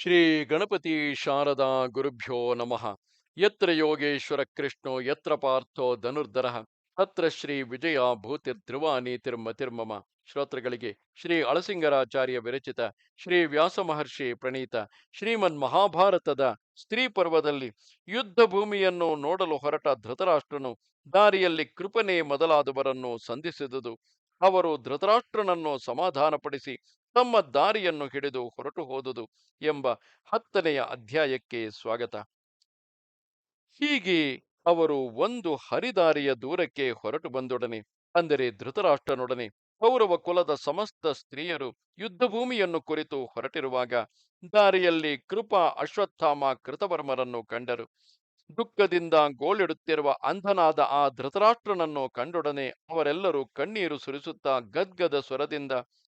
ಶ್ರೀ ಗಣಪತಿ ಶಾರದಾ ಗುರುಭ್ಯೋ ನಮಃ. ಯತ್ರ ಯೋಗೇಶ್ವರ ಕೃಷ್ಣೋ, ಯತ್ರ ಪಾರ್ಥೋ ಧನುರ್ಧರ. ತತ್ರ ಶ್ರೀ ವಿಜಯ ಭೂತಿರ್ಧ್ರುವ ನೀತಿರ್ಮತಿರ್ಮಮ ಶ್ರೋತೃಗಳಿಗೆ ಶ್ರೀ ಅಳಸಿಂಗರಾಚಾರ್ಯ ವಿರಚಿತ ಶ್ರೀ ವ್ಯಾಸ ಮಹರ್ಷಿ ಪ್ರಣೀತ ಶ್ರೀಮನ್ ಮಹಾಭಾರತದ ಸ್ತ್ರೀ ಪರ್ವದಲ್ಲಿ ಯುದ್ಧ ಭೂಮಿಯನ್ನು ನೋಡಲು ಹೊರಟ ಧೃತರಾಷ್ಟ್ರನು ದಾರಿಯಲ್ಲಿ ಕೃಪನೆ ಮೊದಲಾದವರನ್ನು ಸಂಧಿಸಿದುದು. ಅವರು ಧೃತರಾಷ್ಟ್ರನನ್ನು ಸಮಾಧಾನಪಡಿಸಿ ತಮ್ಮ ದಾರಿಯನ್ನು ಹಿಡಿದು ಹೊರಟು ಹೋದುದು ಎಂಬ ಹತ್ತನೆಯ ಅಧ್ಯಾಯಕ್ಕೆ ಸ್ವಾಗತ. ಹೀಗೆ ಅವರು ಒಂದು ಹರಿದಾರಿಯ ದೂರಕ್ಕೆ ಹೊರಟು ಬಂದೊಡನೆ, ಅಂದರೆ ಧೃತರಾಷ್ಟ್ರನೊಡನೆ, ಕೌರವ ಕುಲದ ಸಮಸ್ತ ಸ್ತ್ರೀಯರು ಯುದ್ಧ ಭೂಮಿಯನ್ನು ಕುರಿತು ಹೊರಟಿರುವಾಗ ದಾರಿಯಲ್ಲಿ ಕೃಪಾ ಅಶ್ವತ್ಥಾಮ ಕೃತವರ್ಮರನ್ನು ಕಂಡರು. ದುಃಖದಿಂದ ಗೋಳಿಡುತ್ತಿರುವ ಅಂಧನಾದ ಆ ಧೃತರಾಷ್ಟ್ರನನ್ನು ಕಂಡೊಡನೆ ಅವರೆಲ್ಲರೂ ಕಣ್ಣೀರು ಸುರಿಸುತ್ತಾ ಗದ್ಗದ ಸ್ವರದಿಂದ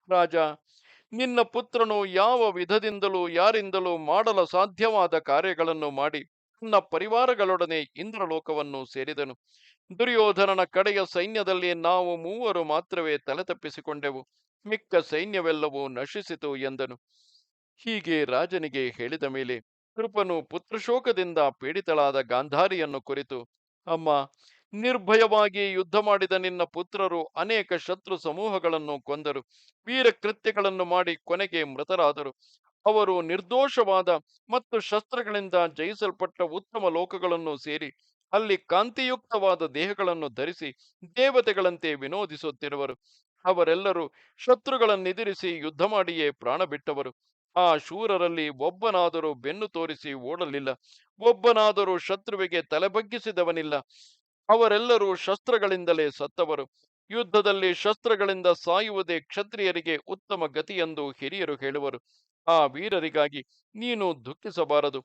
ರಾಜ, ನಿನ್ನ ಪುತ್ರನು ಯಾವ ವಿಧದಿಂದಲೂ ಯಾರಿಂದಲೂ ಮಾಡಲು ಸಾಧ್ಯವಾದ ಕಾರ್ಯಗಳನ್ನು ಮಾಡಿ ತನ್ನ ಪರಿವಾರಗಳೊಡನೆ ಇಂದ್ರಲೋಕವನ್ನು ಸೇರಿದನು. ದುರ್ಯೋಧನನ ಕಡೆಯ ಸೈನ್ಯದಲ್ಲಿ ನಾವು ಮೂವರು ಮಾತ್ರವೇ ತಲೆತಪ್ಪಿಸಿಕೊಂಡೆವು ಮಿಕ್ಕ ಸೈನ್ಯವೆಲ್ಲವೂ ನಶಿಸಿತು ಎಂದನು. ಹೀಗೆ ರಾಜನಿಗೆ ಹೇಳಿದ ಮೇಲೆ ಕೃಪನು ಪುತ್ರಶೋಕದಿಂದ ಪೀಡಿತಳಾದ ಗಾಂಧಾರಿಯನ್ನು ಕುರಿತು, ಅಮ್ಮ ನಿರ್ಭಯವಾಗಿ ಯುದ್ಧ ಮಾಡಿದ ನಿನ್ನ ಪುತ್ರರು ಅನೇಕ ಶತ್ರು ಸಮೂಹಗಳನ್ನು ಕೊಂದರು. ವೀರ ಕೃತ್ಯಗಳನ್ನು ಮಾಡಿ ಕೊನೆಗೆ ಮೃತರಾದರು. ಅವರು ನಿರ್ದೋಷವಾದ ಮತ್ತು ಶಸ್ತ್ರಗಳಿಂದ ಜಯಿಸಲ್ಪಟ್ಟ ಉತ್ತಮ ಲೋಕಗಳನ್ನು ಸೇರಿ, ಅಲ್ಲಿ ಕಾಂತಿಯುಕ್ತವಾದ ದೇಹಗಳನ್ನು ಧರಿಸಿ, ದೇವತೆಗಳಂತೆ ವಿನೋದಿಸುತ್ತಿರುವರು. ಅವರೆಲ್ಲರೂ ಶತ್ರುಗಳನ್ನೆದುರಿಸಿ ಯುದ್ಧ ಮಾಡಿಯೇ ಪ್ರಾಣ ಬಿಟ್ಟವರು. ಆ ಶೂರರಲ್ಲಿ ಒಬ್ಬನಾದರೂ ಬೆನ್ನು ತೋರಿಸಿ ಓಡಲಿಲ್ಲ. ಒಬ್ಬನಾದರೂ ಶತ್ರುವಿಗೆ ತಲೆಬಗ್ಗಿಸಿದವನಿಲ್ಲ. ಅವರೆಲ್ಲರೂ ಶಸ್ತ್ರಗಳಿಂದಲೇ ಸತ್ತವರು. ಯುದ್ಧದಲ್ಲಿ ಶಸ್ತ್ರಗಳಿಂದ ಸಾಯುವುದೇ ಕ್ಷತ್ರಿಯರಿಗೆ ಉತ್ತಮ ಗತಿಯೆಂದು ಹಿರಿಯರು ಹೇಳುವರು. ಆ ವೀರರಿಗಾಗಿ ನೀನು ದುಃಖಿಸಬಾರದು.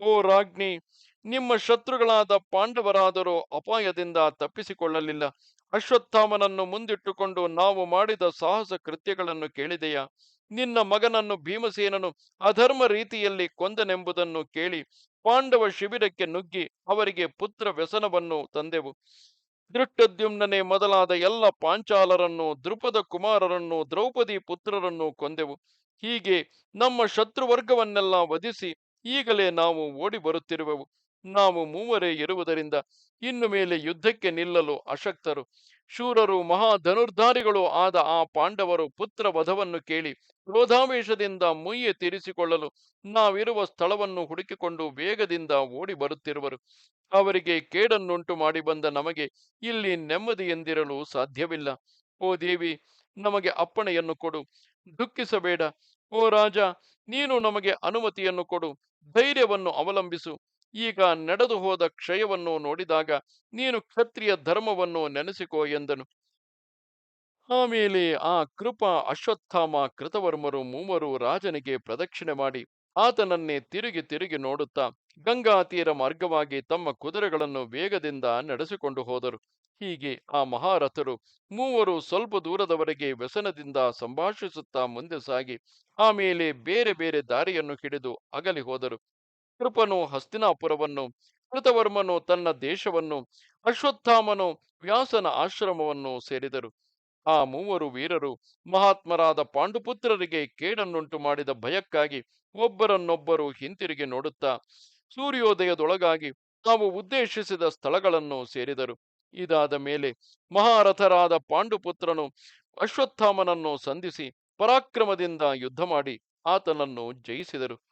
ಓ ರಾಜ್ಞಿ, ನಿಮ್ಮ ಶತ್ರುಗಳಾದ ಪಾಂಡವರಾದರೂ ಅಪಾಯದಿಂದ ತಪ್ಪಿಸಿಕೊಳ್ಳಲಿಲ್ಲ. ಅಶ್ವತ್ಥಾಮನನ್ನು ಮುಂದಿಟ್ಟುಕೊಂಡು ನಾವು ಮಾಡಿದ ಸಾಹಸ ಕೃತ್ಯಗಳನ್ನು ಕೇಳಿದೆಯಾ? ನಿನ್ನ ಮಗನನ್ನು ಭೀಮಸೇನನು ಅಧರ್ಮ ರೀತಿಯಲ್ಲಿ ಕೊಂದನೆಂಬುದನ್ನು ಕೇಳಿ ಪಾಂಡವ ಶಿಬಿರಕ್ಕೆ ನುಗ್ಗಿ ಅವರಿಗೆ ಪುತ್ರ ವ್ಯಸನವನ್ನು ತಂದೆವು. ದೃಷ್ಟದ್ಯುಮ್ನನೆ ಮೊದಲಾದ ಎಲ್ಲ ಪಾಂಚಾಲರನ್ನು ದೃಪದ ಕುಮಾರರನ್ನು, ದ್ರೌಪದಿ ಪುತ್ರರನ್ನು ಕೊಂದೆವು. ಹೀಗೆ ನಮ್ಮ ಶತ್ರುವರ್ಗವನ್ನೆಲ್ಲ ವಧಿಸಿ ಈಗಲೇ ನಾವು ಓಡಿ ಬರುತ್ತಿರುವೆವು ನಾವು ಮೂವರೇ ಇರುವುದರಿಂದ ಇನ್ನು ಮೇಲೆ ಯುದ್ಧಕ್ಕೆ ನಿಲ್ಲಲು ಅಶಕ್ತರು. ಶೂರರು ಮಹಾ ಧನುರ್ಧಾರಿಗಳು ಆದ ಆ ಪಾಂಡವರು ಪುತ್ರ ವಧವನ್ನು ಕೇಳಿ ಕ್ರೋಧಾವೇಶದಿಂದ ಮುಯ್ಯೆ ತೀರಿಸಿಕೊಳ್ಳಲು ನಾವಿರುವ ಸ್ಥಳವನ್ನು ಹುಡುಕಿಕೊಂಡು ವೇಗದಿಂದ ಓಡಿ ಬರುತ್ತಿರುವರು. ಅವರಿಗೆ ಕೇಡನ್ನುಂಟು ಮಾಡಿ ಬಂದ ನಮಗೆ ಇಲ್ಲಿ ನೆಮ್ಮದಿ ಎಂದಿರಲು ಸಾಧ್ಯವಿಲ್ಲ. ಓ ದೇವಿ, ನಮಗೆ ಅಪ್ಪಣೆಯನ್ನು ಕೊಡು. ದುಃಖಿಸಬೇಡ. ಓ ರಾಜ, ನೀನು ನಮಗೆ ಅನುಮತಿಯನ್ನು ಕೊಡು. ಧೈರ್ಯವನ್ನು ಅವಲಂಬಿಸು. ಈಗ ನಡೆದು ಹೋದ ಕ್ಷಯವನ್ನು ನೋಡಿದಾಗ, ನೀನು ಕ್ಷತ್ರಿಯ ಧರ್ಮವನ್ನು ನೆನೆಸಿಕೋ ಎಂದನು. ಆಮೇಲೆ ಆ ಕೃಪ ಅಶ್ವತ್ಥಾಮ ಕೃತವರ್ಮರು ಮೂವರು ರಾಜನಿಗೆ ಪ್ರದಕ್ಷಿಣೆ ಮಾಡಿ, ಆತನನ್ನೇ ತಿರುಗಿ ತಿರುಗಿ ನೋಡುತ್ತಾ, ಗಂಗಾ ತೀರ ಮಾರ್ಗವಾಗಿ ತಮ್ಮ ಕುದುರೆಗಳನ್ನು ವೇಗದಿಂದ ನಡೆಸಿಕೊಂಡು ಹೋದರು. ಹೀಗೆ ಆ ಮಹಾರಥರು ಮೂವರು ಸ್ವಲ್ಪ ದೂರದವರೆಗೆ ವ್ಯಸನದಿಂದ ಸಂಭಾಷಿಸುತ್ತಾ ಮುಂದೆ ಸಾಗಿ, ಆಮೇಲೆ ಬೇರೆ ಬೇರೆ ದಾರಿಯನ್ನು ಹಿಡಿದು ಅಗಲಿ ಹೋದರು. ಕೃಪನು ಹಸ್ತಿನಾಪುರವನ್ನು, ಕೃತವರ್ಮನು ತನ್ನ ದೇಶವನ್ನು, ಅಶ್ವತ್ಥಾಮನು ವ್ಯಾಸನ ಆಶ್ರಮವನ್ನು ಸೇರಿದರು. ಆ ಮೂವರು ವೀರರು ಮಹಾತ್ಮರಾದ ಪಾಂಡುಪುತ್ರರಿಗೆ ಕೇಡನ್ನುಂಟು ಮಾಡಿದ ಭಯಕ್ಕಾಗಿ ಒಬ್ಬರನ್ನೊಬ್ಬರು ಹಿಂತಿರುಗಿ ನೋಡುತ್ತಾ, ಸೂರ್ಯೋದಯದೊಳಗಾಗಿ ತಾವು ಉದ್ದೇಶಿಸಿದ ಸ್ಥಳಗಳನ್ನು ಸೇರಿದರು. ಇದಾದ ಮೇಲೆ ಮಹಾರಥರಾದ ಪಾಂಡುಪುತ್ರನು ಅಶ್ವತ್ಥಾಮನನ್ನು ಸಂಧಿಸಿ ಪರಾಕ್ರಮದಿಂದ ಯುದ್ಧ ಮಾಡಿ ಆತನನ್ನು ಜಯಿಸಿದರು.